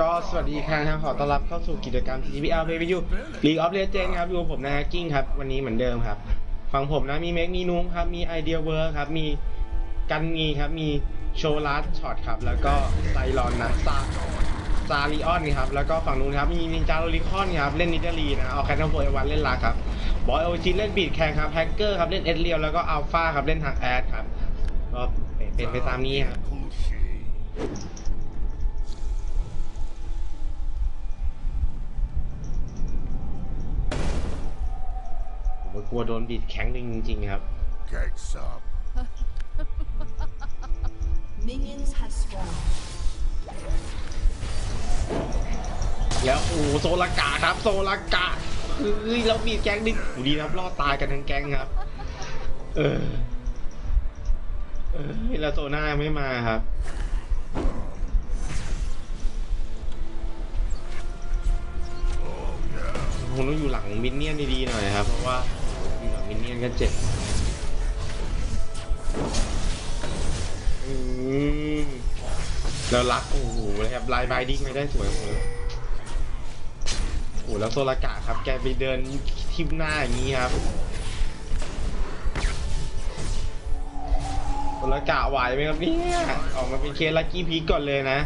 ก็สวัสดีครับขอต้อนรับเข้าสู่กิจกรรม TPL Pay View League of Legends ครับอยู่ผมนะกิ้งครับ วันนี้เหมือนเดิมครับฝั่งผมนะมีเมกมีนุ้งครับมีไอเดียเวิร์ครับ มีกันงีครับ มีโชลัสช็อตครับ แล้วก็ไซรอนนะซาซาริออนครับ แล้วก็ฝั่งนู้นครับ มีนินจาโรลิคอนครับ เล่นนิดเดลีนะเอาแคทเทอร์โฟวันเล่นลาครับบอยโอจิเล่นบีดแคงครับแฮกเกอร์ครับเล่นเอสเรียวแล้วก็อัลฟาครับเล่นทางแอดครับก็เป็นไปตามนี้ครับ ก็กลัวโดนบีดแข็งจริงๆครับ Cakes up. Minions have spawned. แล้วโอ้โหโซลากาครับโซลากาเฮ้ยแล้วบีดแก๊งดึงโอ้ดีนะครับรอดตายกันทั้งแก๊งครับ เออเออแล้วโซน่าไม่มาครับคงต้องอยู่หลังมินเนี่ยนดีๆหน่อยครับ เพราะว่าอยู่หลังมิ นเนี่ยนเจ็บอืมแล้วรักโอ้โหเลยครับลายบายดิ้งไม่ได้สวยโอ้โหโอ้โหแล้วโซลากะครับ แกไปเดินทิมหน้าอย่างนี้ครับโซลากะไหวไหมครับเนี่ยออกมาเป็นเคสลักกี้พีกก่อนเลยนะ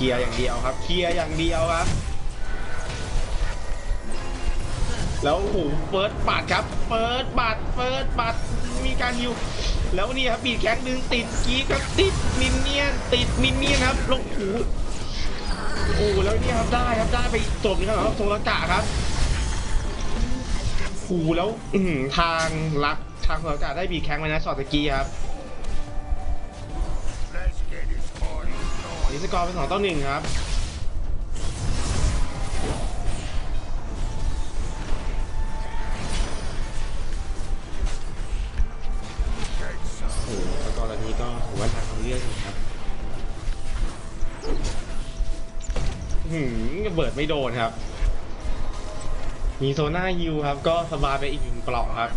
เคลียร์อย่างเดียวครับ เคลียร์อย่างเดียวครับ แล้วโอ้โหเฟิร์สบัตครับ เฟิร์สบัตเฟิร์สบัตมีการยิวแล้วนี่ครับบีดแข้งดึงติดกีครับติดมินเนี่ยนติดมินเนี่ยนครับลงหูโอ้แล้วนี่ครับได้ครับได้ไปจบนะครับโซลกะครับโอ้โหแล้วอืทางรักทางโซลกะได้บีดแข้งไปนะช็อตตะกี้ครับ สกอร์เป็นสองต่อหนึ่งครับโอ้โหสกอร์แบบนี้ก็ถือว่าทางเอาเรื่องอยู่ครับหืมเบิดไม่โดนครับ มีโซน่าฮิวครับ ก็สบายไปอีกหนึ่งกล่องครับ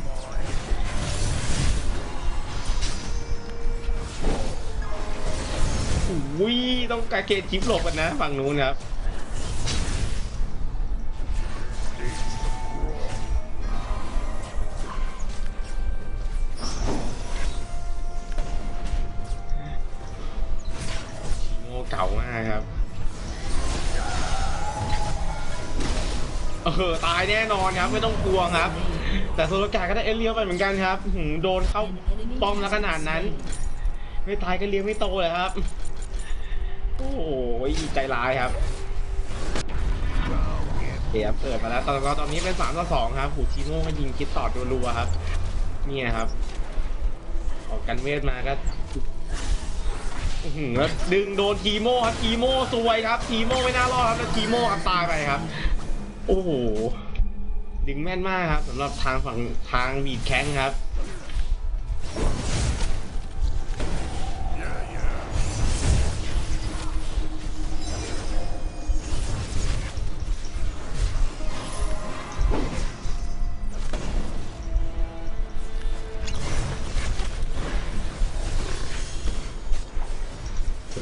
อุ้ยต้องการเกตชิปหลบกันนะฝั่งนู้นครับโมเก่ามากครับ เออตายแน่นอนครับ ไม่ต้องกลัวครับ แต่โซโลกาก็ได้เอเลียวไปเหมือนกันครับหืมโดนเข้าป้อมแล้วขนาดนั้น ไม่ตายก็เลี้ยงไม่โตเลยครับ โอ้โหใจร้ายครับเดี๋ยวเปิดมาแล้วตอนเราตอนนี้เป็นสามต่อสองครับหูชิโม่ก็ยิงคิดต่อรัวๆครับ เนี่ยครับ ออกกันเวทมาก็แล้วดึงโดนทีโม่ครับทีโม่ซวยครับทีโม่ไม่น่ารอดครับแล้วทีโม่ครับตายไปครับ โอ้โหดึงแม่นมากครับสำหรับทางฝั่งทางบีดแข้งครับ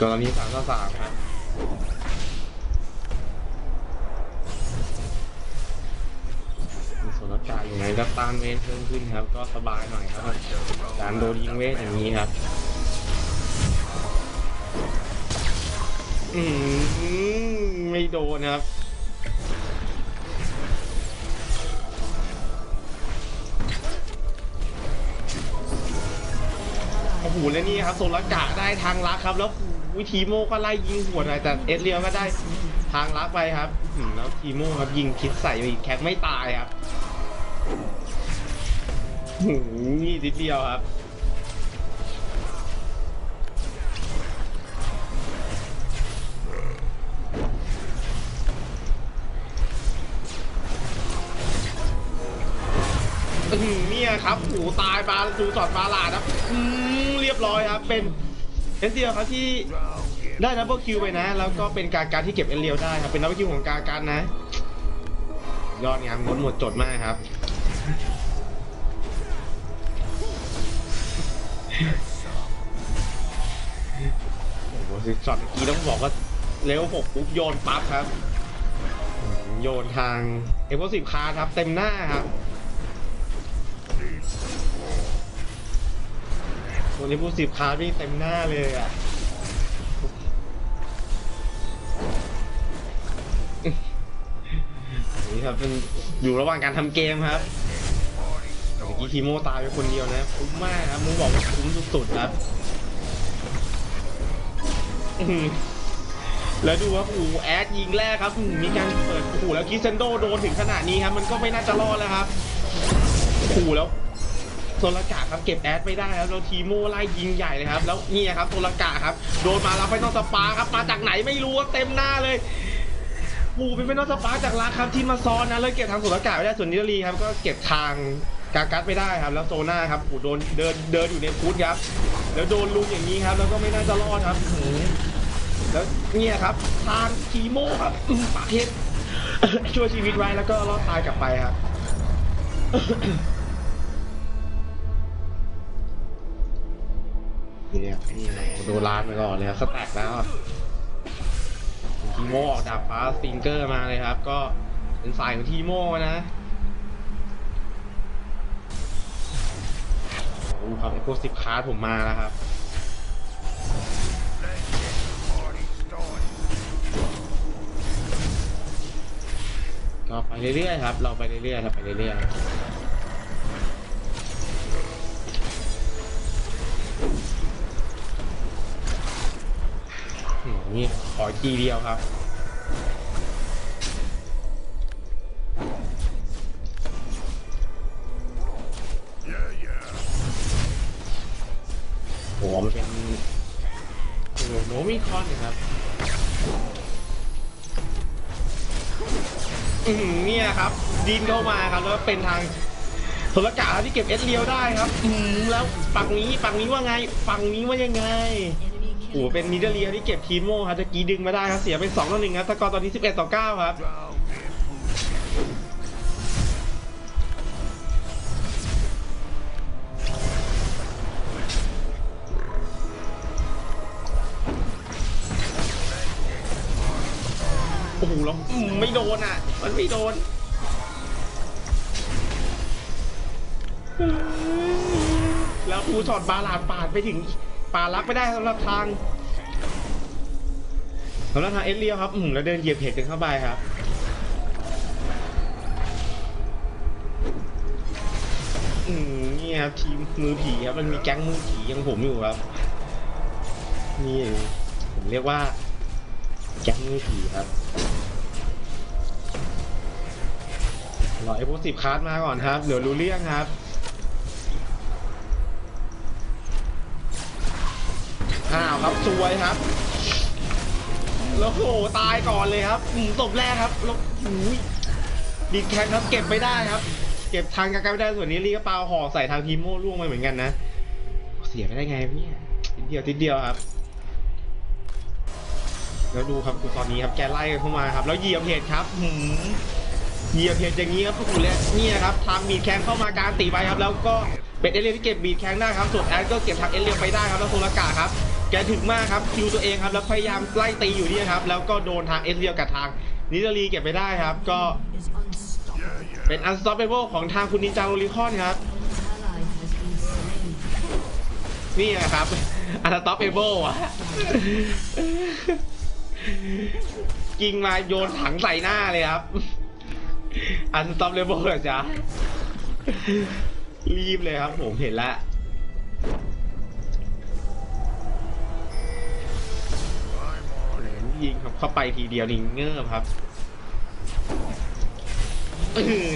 กรณีสามต่อสามครับมีส่วนลการอย่างไรก็ต้านเวทเพิ่มขึ้นครับ ก็สบายหน่อยครับการโดนยิงเวทอย่างนี้ครับ อืมไม่โดนครับโอ้โหแล้วนี่ครับโซลกะได้ทางลักครับแล้ว วิทีโมก็ไล่ยิงหัวหน่อยแต่เอสเรียก็ได้ทางลักไปครับแล้วทีโมครับยิงคิดใส่ไปอีกแคกไม่ตายครับนี่นิดเดียวครับอื้อหือเนี่ยครับหูตายบาดูสอดบาลาดครับเรียบร้อยครับเป็น เอสเดียวครับที่ได้ดับเบิลคิวไปนะ แล้วก็เป็นการการที่เก็บเอเรียวได้ครับ เป็นดับเบิลคิวของการการนะ ยอดงามงดหมดจดมากครับ โอ้โหสิช็อตเมื่อกี้ต้องบอกว่าเร็วหกปุ๊บโยนปั๊บครับ โยนทางเอฟสิบคาร์ครับ เต็มหน้าครับ ตัวนี้ผู้สิบคาร์วิ่งเต็มหน้าเลยอะนี่ครับเป็นอยู่ระหว่างการทำเกมครับเมื่อกี้ทีโมตายไปคนเดียวนะคุ้มมากครับมึงบอกว่าคุ้มสุดๆครับแล้วดูว่าโอ้แอดยิงแรกครับมีการเปิดโอ้โหแล้วคิเซนโดโดนถึงขนาดนี้ครับ มันก็ไม่น่าจะรอดแล้วครับโอ้โหแล้ว โซลกาครับเก็บแอดไม่ได้ครับแล้วทีโมไล่ยิงใหญ่เลยครับ แล้วนี่ครับโซลกาครับโดนมาแล้วไปนอกสปาครับมาจากไหนไม่รู้ครับเต็มหน้าเลยปูเป็นเป็นนอสปาจากรักครับที่มาซ้อนนะแล้วเก็บทางสุรากาไม่ได้ส่วนนิรีครับก็เก็บทางกากัสไม่ได้ครับ แล้วโซน่าครับโอ้โดนเดินเดินอยู่ในฟุตครับ แล้วโดนลุมอย่างนี้ครับ แล้วก็ไม่น่าจะรอดครับแล้วเนี่ยครับ ทางคีโมครับปาเทศช่วยชีวิตไว้แล้วก็รอดตายกลับไปครับ เนี่ยนี่โดนลานไปก่อนเลยครับสแต็กแล้วทีโมออกดาบฟ้าสิงเกอร์มาเลยครับ ก็เป็นฝ่ายของทีโมนะโอ้ครับไอพวกสิบคาร์ผมมาแล้วครับก็ไปเรื่อยๆครับ เราไปเรื่อยๆเราไปเรื่อยๆ นี่ขอทีเดียวครับ โหมันเป็นโนมิคอนนะครับอืมเนี่ยครับดินเข้ามาครับแล้วเป็นทางโทรกาที่เก็บเอสเรียวได้ครับอืมแล้วฝั่งนี้ฝั่งนี้ว่าไงฝั่งนี้ว่ายังไง โอ้โหเป็นนิเดเรียที่เก็บทีโม่ครับจะกี้ดึงมาได้ครับเสียไป2ต่อ1ครับสกอร์ตอนนี้11ต่อ9ครับโอ้โหแล้วไม่โดนอะ มันไม่โดนแล้วภูช็อตบาลาดปาดไปถึง ปาดรับไม่ได้สำหรับทางสำหรับทางเอสเรียวครับอืมแล้วเดินเหยียบเหตุกันเข้าไปครับอืมนี่ครับทีมมือผีครับมันมีแก๊งมือผีอย่างผมอยู่ครับนี่ผมเรียกว่าแก๊งมือผีครับรอไอ้พวกสิบคาร์ดมาก่อนครับเดี๋ยวรู้เรื่องครับ ครับซวยครับ แล้วโหตายก่อนเลยครับอืมตบแรกครับแล้วอุ้ยดีแคนครับเก็บไม่ได้ครับ เก็บทางกันไม่ได้ส่วนนี้ลีก็เปาห่อใส่ทางทีโม่ล่วงไปเหมือนกันนะ เสียไปได้ไงเนี่ยทีเดียวทีเดียวครับแล้วดูครับตอนนี้ครับแกไล่เข้ามาครับ แล้วเหยียบเหตุครับหืมเหยียบเหตุอย่างนี้ครับพวกคุณเลยนี่นะครับทางบีดแข้งเข้ามาการตีไปครับ แล้วก็เป็นเอเลียที่เก็บบีดแข้งได้ครับส่วนแอดก็เก็บทางเอเลียไปได้ครับแล้วโซลากาครับ แกถึงมากครับคิวตัวเองครับแล้วพยายามไล่ตีอยู่นี่ครับ แล้วก็โดนทางเอสเลียกับทางนิดาลีเก็บไปได้ครับ ก็ Is unstoppable. Yeah, yeah. เป็น unstoppable ของทางคุณนินจาโรลิคอนครับนี่นะครับ unstoppable อะกิงมาโยนถังใส่หน้าเลยครับ unstoppable เหรอจ๊ะรีบเลยครับผมเห็นแล้ว ยิงครับเข้าไปทีเดียวนิงเงือบครับ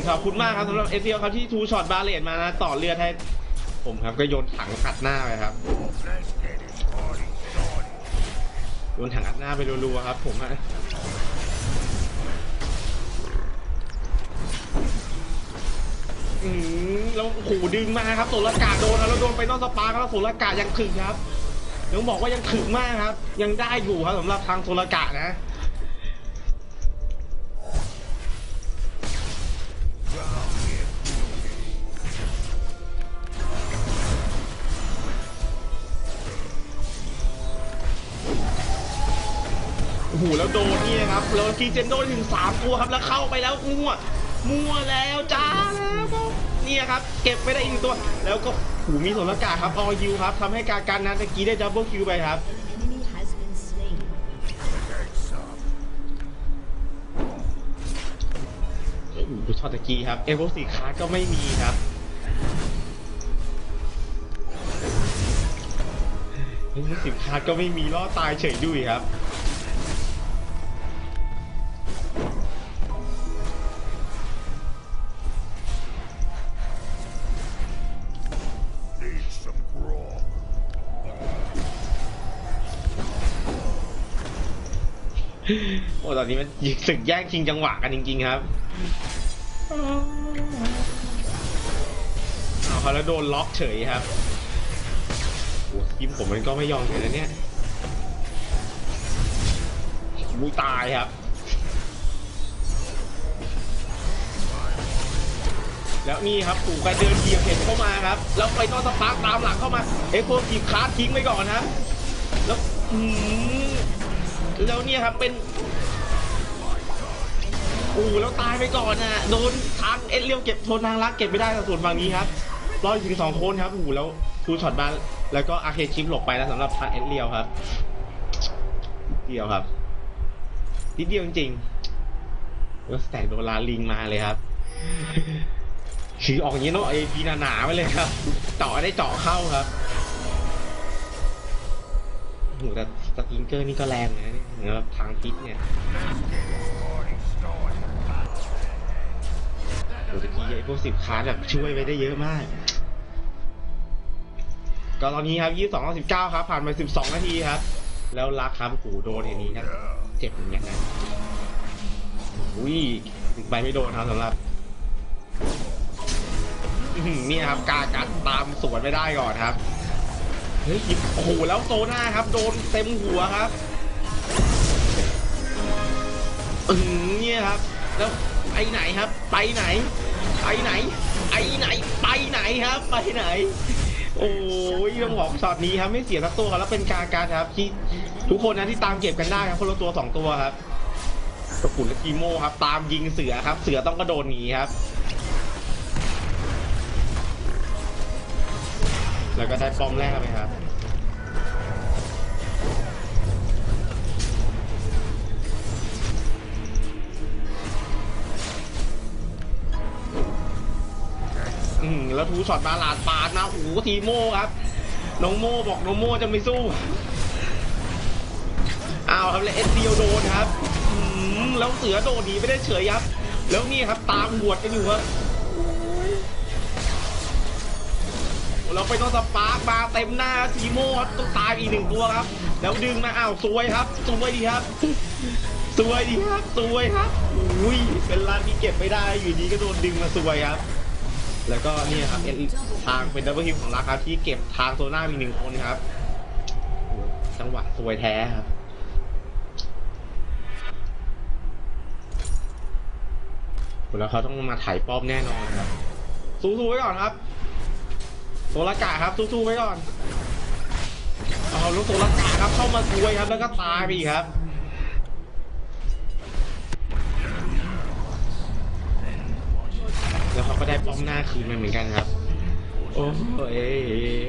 ขอบคุณมากครับสำหรับเอเซียครับที่ทูช็อตบาเลตมานะต่อเลือดให้ผมครับก็โยนถังอัดหน้าไปครับโยนถังอัดหน้าไปรัวๆครับ ผมฮะอืมแล้วโอ้โหดึงมาครับโซลากาโดนแล้วโดนไปนอกสปาร์แล้วโซลากายังถึงครับ ยังบอกว่ายังถึกมากครับ ยังได้อยู่ครับสำหรับทางโทรกะนะโอ้โหแล้วโดนนี่นะครับแล้วกีเจนโดนถึงสามตัวครับแล้วเข้าไปแล้วมั่วมั่วแล้วจ้า ยครับ เก็บไปได้อีกหนึ่งตัว แล้วก็หูมีสมรากาครับออยูครับทำให้การการนั้นตะกี้ได้ดับเบิลคิวไปครับดูช็อตตะกี้ครับ เอเวอร์สีคาก็ไม่มีครับเอเวอร์สีคาก็ไม่มีล่อดตายเฉยดุยครับ โอ้ตอนนี้มันศึกแย่งชิงจังหวะกันจริง ๆ ครับเอาเขาแล้วโดนล็อกเฉยครับโอ้ทีมผมมันก็ไม่ยอมเลยนะเนี่ยมุยตายครับ แล้วนี่ครับปู่การเดินเหยียบเห็นเข้ามาครับ แล้วไปนอนสปาร์ตามหลังเข้ามา เอ็กโคจีบคาร์ทิ้งไว้ก่อนครับ แล้วอืม แล้วเนี่ยครับเป็นโอ้แล้วตายไปก่อนนะโดนทางเอ็ดเลี้ยวเก็บโทนทางรักเก็บไม่ได้ส่วนฝั่งนี้ครับรอดถึงสองคนครับโอ้แล้วทูช็อตบ้านแล้วก็อาเคชิปหลบไปแล้วสำหรับทางเอ็ดเลี้ยวครับเดียวครับนิดเดียวจริงๆแล้วแต็กโดนลาลิงมาเลยครับคือออกอย่างนี้เนาะไอพีหนาๆไปเลยครับเจาะได้เจาะเข้าครับโอ้แต่ สปริงเกอร์นี่ก็แรงนะเนี่ยนะครับทางพิษเนี่ยโอ้ตะกี้ไอพวกสิบคาร์ดแบบช่วยไว้ได้เยอะมาก ก็ตอนนี้ครับยี่สองสิบเก้าครับ ผ่านไปสิบสองนาทีครับ แล้วลักครับโอ้โหโดนอย่างนี้ครับเจ็บเหมือนกันนะอุ้ยไปไม่โดนครับสำหรับนี่ครับ กากัดตามสวนไม่ได้ก่อนครับ เฮ้ยโอ้โหแล้วโซน่าครับ โดนเต็มหัวครับอืมเนี่ยครับ แล้วไปไหนครับ ไปไหน ไปไหน ไปไหน ไปไหนครับ ไปไหน โอ้ยต้องบอกช็อตนี้ครับ ไม่เสียสักตัวแล้วเป็นกาการครับ ที่ทุกคนนะที่ตามเก็บกันได้ครับคนละตัวสองตัวครับกระปุนและกีโมครับ ตามยิงเสือครับ เสือต้องกระโดดหนีครับ แล้วก็ได้ป้อมแรกไปครับ อืมแล้วทูช็อตมาหลาดปาดนะโอ้โหทีโม่ครับ น้องโม่บอกน้องโม่จะไม่สู้อ้าวครับแล้วเอสเดียวโดนครับ อืมแล้วเสือโดดหนีไม่ได้เฉยครับ แล้วนี่ครับตามบวดกันอยู่ครับ เราไปต้องสปาร์กมาเต็มหน้าทีโม่ครับต้องตายอีกหนึ่งตัวครับ แล้วดึงมาอ้าวสวยครับสวยดีครับสวยดีครับสวยครับอุ้ยเป็นร้านที่เก็บไม่ได้อยู่ดีก็โดนดึงมาสวยครับ แล้วก็นี่ครับเอ็นทางเป็นดับเบิลฮิลของรักครับที่เก็บทางโซน่ามีหนึ่งคนครับจังหวะสวยแท้ครับแล้วเขาต้องมาถ่ายป้อมแน่นอนครับสู้ๆไว้ก่อนครับ โซลากะครับสู้ๆไว้ก่อนเอาลูกโซลากะครับเข้ามาซวยครับแล้วก็ตายไปอีกครับแล้วเขาก็ได้ป้อมหน้าคืนมาเหมือนกันครับ โอ้เอย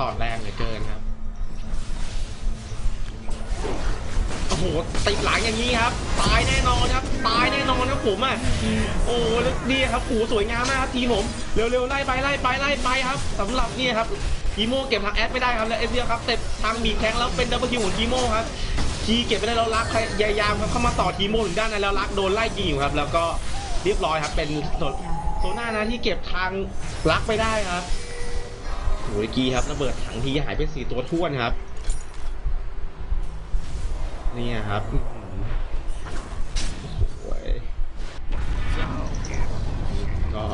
ต่อแรงเหลือเกินครับ โอ้โหติดหลังอย่างนี้ครับ ตายแน่นอนครับ ตายแน่นอนครับผมอะ โอ้แล้วนี่ครับโอ้สวยงามมากครับทีผม เร็วๆไล่ไปไล่ไปไล่ไปครับสำหรับนี่ครับกีโมเก็บทางแอดไม่ได้ครับแล้วเอสเซียครับเต็มทางบีแทงแล้วเป็นดับเบิลคิวของกีโมครับคีเก็บไม่ได้แล้วรักพยายามครับเข้ามาต่อทีโมถึงด้านนั้นแล้วรักโดนไล่ยิงอยู่ครับ แล้วก็เรียบร้อยครับ เป็นโซโซน่านะที่เก็บทางรักไปได้ครับ โอ้โหเมื่อกี้ครับระเบิดถังทีหายไปสี่ตัวท้วนครับ นี่ครับโอ้ยก็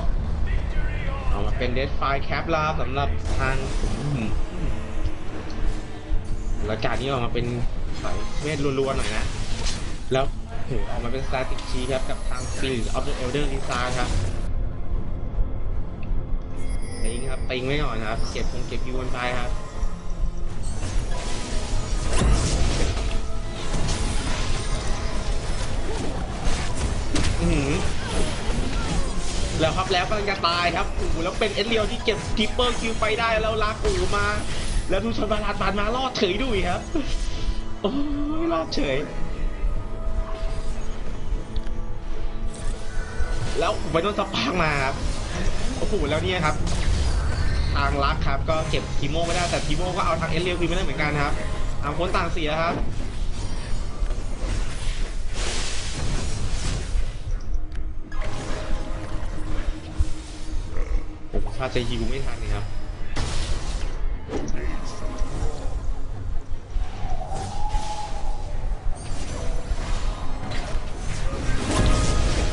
เอามาเป็นเด d ไฟแคปลาสำหรับทางแล้วการนี้ออกมาเป็นสายเวทรัวๆหน่อยนะ แล้วออกมาเป็นสไตติกชีครับ กับทาง Spirit of the Elder Lisa ครับ ติงครับติงไว้ก่อนครับ เก็บคงเก็บยูนไปครับอือหือแล้วครับแล้วกำลังจะตายครับอ้โหแล้วเป็นเอ็ดเรียวที่เก็บทิปเปอร์คิวไปได้แล้วลากอูมา แล้วดูชนบาลาดบานมารอดเฉยด้วยครับโอ้ยรอดเฉย แล้วไปโดนสปาร์กมาครับโอ้โหแล้วเนี่ยครับ ทางลักครับ ก็เก็บทีโมไม่ได้แต่ทีโมก็เอาทางเอสเรียวคืนไม่ได้เหมือนกันครับต่างคนต่างเสียครับผมพลาดจะยิวไม่ทันเลยครับ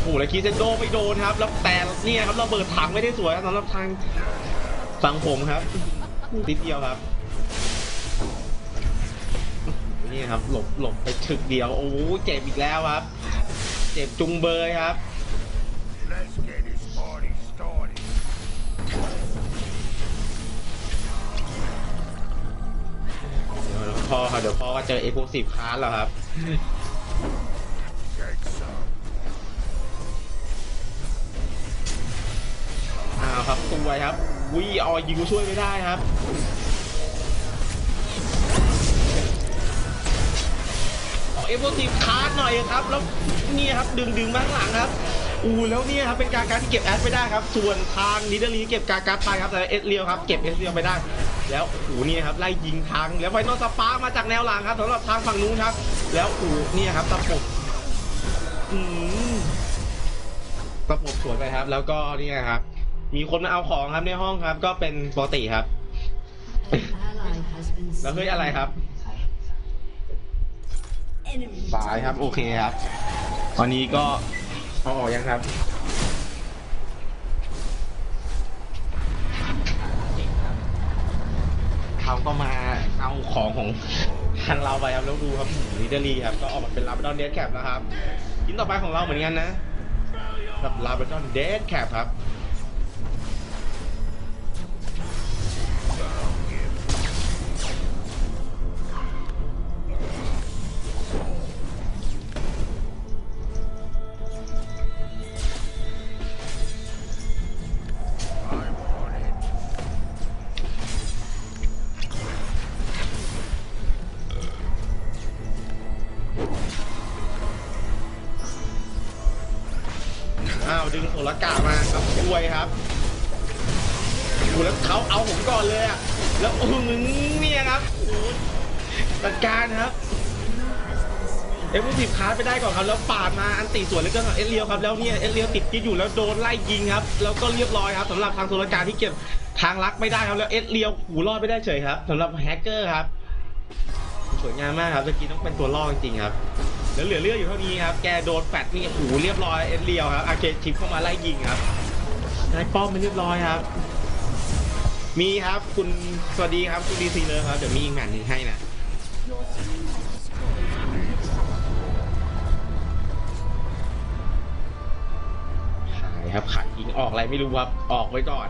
โอ้โหแล้วคีเซนโดไม่โดนครับ แล้วแต่เนี่ยครับเราเบิดถังไม่ได้สวยสำหรับทาง ฝั่งผมครับนิดเดียวครับ นี่ครับ หลบหลบไปถึกเดียว โอ้โหเจ็บอีกแล้วครับ เจ็บจุงเบยครับเดี๋ยวพ่อครับเดี๋ยวพ่อก็เจอเอ็กโคสิบคาร์แล้วครับอ้าวครับตัวครับ วิออยิงช่วยไม่ได้ครับเอฟโอทีคาร์ดหน่อยครับ แล้วนี่ครับดึงดึงมาข้างหลังครับอูแล้วเนี่ยครับเป็นการการที่เก็บแอดไปได้ครับ ส่วนทางนิเดอร์ลีเก็บการการไปครับแต่เอสเรียวครับเก็บเอสเรียวไปได้ แล้วอ้โหนี่ครับไล่ยิงทางแล้วไฟนอลสปาร์มาจากแนวหลังครับสำหรับทางฝั่งนู้นครับ แล้วอ้โหเนี่ครับตะปบอืมตะปบสวยไปครับ แล้วก็นี่ครับ มีคนมาเอาของครับในห้องครับ ก็เป็นปกติครับ An ally has been แล้วเฮ้ย slain. อะไรครับ Enemy สายครับ โอเคครับ ตอนนี้ก็เอาออกยังครับเขาก็มาเอาของของทางเราไปครับแล้วดูครับลิเดอรี่ครับ ก็ออกมาเป็นลาบดอนเดสแคปแล้วครับชิ้นต่อไปของเราเหมือนกันนะกับลาบดอนเดสแคปครับ กามาครับช่วยครับดูแล้วเขาเอาผมก่อนเลยอะแล้วอื้อหือเนี่ยครับจัดการครับเอฟสิบคาร์ไปได้ก่อนครับแล้วปาดมาอันตีสวนแล้วก็เอสเลียวครับแล้วเนี่ยเอเลียวติดกิ๊กอยู่แล้วโดนไล่ยิงครับแล้วก็เรียบร้อยครับสำหรับทางโซลการที่เก็บทางลักไม่ได้ครับแล้วเอเลียวหูรอดไม่ได้เฉยครับสำหรับแฮกเกอร์ครับ วยงามมากครับเมื่อกี้ต้องเป็นตัวล่อจริงๆครับ แล้วเหลือเลือดอยู่เท่านี้ครับ แกโดนแฟดนี่โอ้โหเรียบร้อยเอ็นเรียวครับอาเกชิปเข้ามาไล่ยิงครับได้ป้อมไปเรียบร้อยครับ มีครับคุณสวัสดีครับคุณดีซีเลยครับเดี๋ยวมีอีกแมตช์หนึ่งให้นะขายครับขายยิงออกอะไรไม่รู้ครับออกไว้ก่อน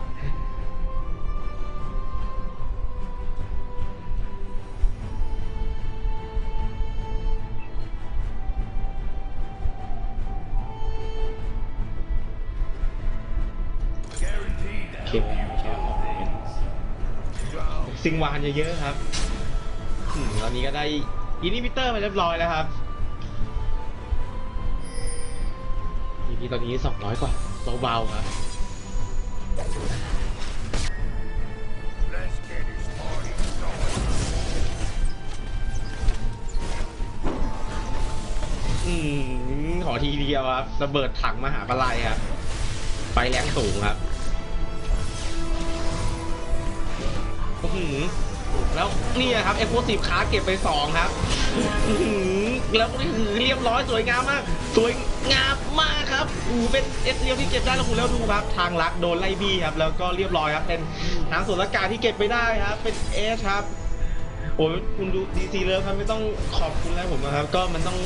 Guaranteed โอเคแค่ออกซิงวานเยอะๆครับตอนนี้ก็ได้อินฮิบิเตอร์มาเรียบร้อยแล้วครับอีพีตอนนี้สองร้อยกว่าเบาๆครับอืมขอทีเดียวครับระเบิดถังมหาปลัยครับไฟแรงสูงครับ แล้วนี่ครับเอ็กโพสิฟคาเก็บไปสองครับแล้วนี่คือเรียบร้อยสวยงามมาก สวยงามมากครับอูเป็นเอสเรียวที่เก็บได้แล้วคุณแล้วดูครับ ทางลักโดนไล่บี้ครับ แล้วก็เรียบร้อยครับ เป็นทางส่วนราการที่เก็บไปได้ครับ เป็นเอสครับโอ้ยคุณดูดีซีเลยครับไม่ต้องขอบคุณอะไรผมนะครับ ก็มันต้อง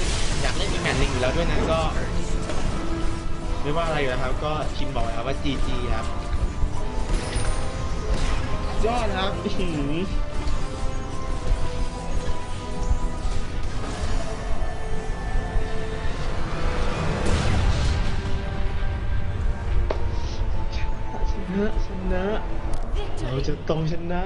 อยากเล่นอีแมตช์หนึ่งอยู่แล้วด้วยนะก็ ไม่ว่าอะไรอยู่นะครับ ก็ชิมบอกครับว่า GG ครับ ยอดครับชนะชนะ เราจะต้องชนะ